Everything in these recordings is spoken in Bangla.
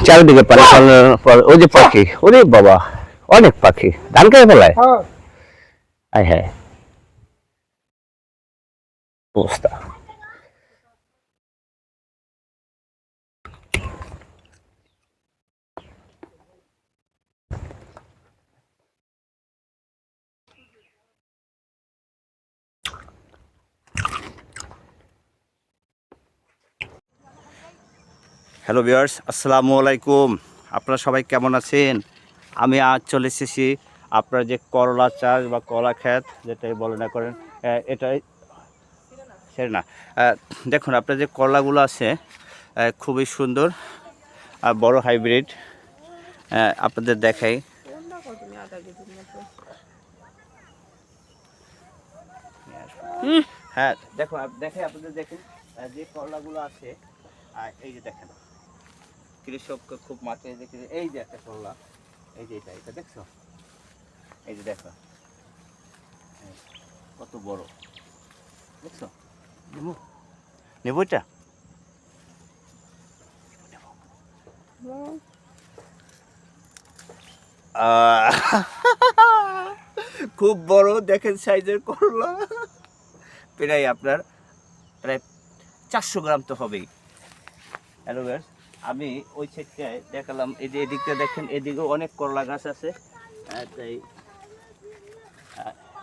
চারিদিকে পানি ফেলানোর পর ওই যে পাখি ওরে বাবা অনেক পাখি। ধান খেয়ে ফেলায় আয় হ্যাঁ। অবস্থা। হ্যালো ভিউয়ার্স আসসালামু আলাইকুম আপনারা সবাই কেমন আছেন আমি আজ চলে এসেছি আপনার যে করলা চাষ বা কলা ক্ষেত যেটাই বলে না করেন এটাই সেটা না দেখুন আপনার যে করলাগুলো আছে খুবই সুন্দর আর বড় হাইব্রিড আপনাদের দেখাই হ্যাঁ দেখো দেখে আপনাদের দেখুন যে করলাগুলো আছে এই যে দেখেন। কৃষক খুব মাঠে দেখে এই যে একটা করলা। এই যে এটা এটা দেখছ? এই যে দেখো। কত বড়। দেখছ? নেব? এটা? খুব বড়, দেখেন সাইজের করলা। প্রায় আপনার প্রায় চারশো গ্রাম তো হবেই। হ্যালো আমি ওই সাইডটায় দেখালাম। এই যে এদিকটা দেখেন এদিকেও অনেক করলা গাছ আছে। তাই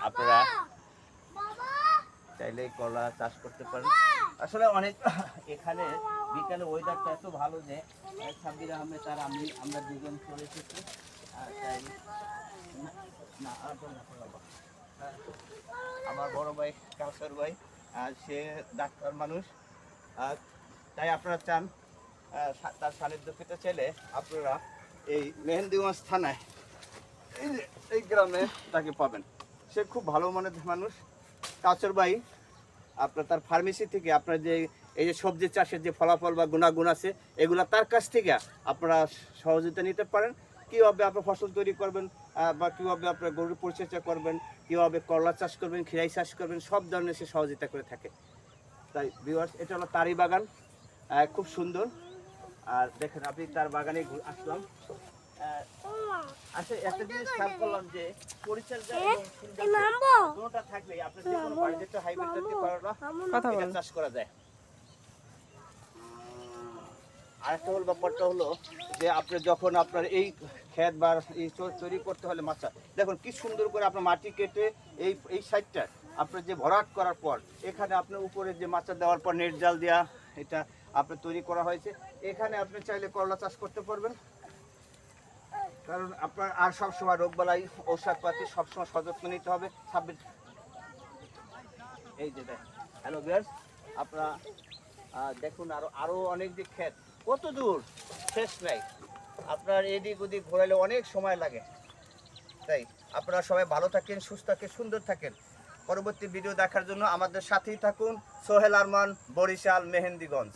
আপনারা চাইলে করলা চাষ করতে পারেন। আসলে অনেক এখানে বিকালে ওয়েদারটা এত ভালো যে সাব্বির আহমেদ আর আমি আমরা দুজন চলে এসেছি। তাই না, আমার বড় ভাই কাউসার ভাই সে ডাক্তার মানুষ। তাই আপনারা চান তার সান্নিধ্য চাইলে আপনারা এই মেহেন্দিগঞ্জ থানায় এই এই গ্রামে তাকে পাবেন। সে খুব ভালো মনের মানুষ কাউসার ভাই আপনার তার ফার্মেসি থেকে আপনার যে, এই যে সবজি চাষের যে ফলাফল বা গুণাগুণ আছে, এগুলো তার কাছ থেকে আপনারা সহযোগিতা নিতে পারেন। কীভাবে আপনার ফসল তৈরি করবেন বা কীভাবে আপনার গরুর পরিচর্যা করবেন, কীভাবে করলা চাষ করবেন, খিরাই চাষ করবেন, সব ধরনের সে সহযোগিতা করে থাকে। তাই ভিউয়ার্স এটা হলো তারই বাগান। খুব সুন্দর। আর দেখেন আপনি তার বাগানে আসলাম। আচ্ছা একটা জিনিস খেয়াল করলাম যে পরিচর্যা এবং কোনোটা থাকলে আপনি যে কোনো বাড়িতে হাইব্রিড জাতীয় করলা এটা চাষ করা যায়। আরেকটা হলো ব্যাপারটা হলো যে আপনি যখন আপনার এই ক্ষেত বা এই তৈরি করতে হলে মাছা দেখুন কি সুন্দর করে আপনার মাটি কেটে এই এই সাইডটা আপনার যে ভরাট করার পর এখানে আপনার উপরে যে মাচা দেওয়ার পর নেট জাল দেওয়া এটা আপনার তৈরি করা হয়েছে। এখানে আপনি চাইলে করলা চাষ করতে পারবেন। কারণ আপনার আর সবসময় রোগবালাই ঔষধপাতি সবসময় সযত্ন নিতে হবে। ছাব্বিশ এই যে হ্যালো বিয়ার্স আপনারা দেখুন আরও আরও অনেক দিক ক্ষেত। কত দূর? শেষ নাই। আপনার এদিক ওদিক ঘোরালে অনেক সময় লাগে। তাই আপনারা সবাই ভালো থাকেন, সুস্থ থাকেন, সুন্দর থাকেন। পরবর্তী ভিডিও দেখার জন্য আমাদের সাথেই থাকুন। সোহেল আরমান, বরিশাল, মেহেন্দিগঞ্জ।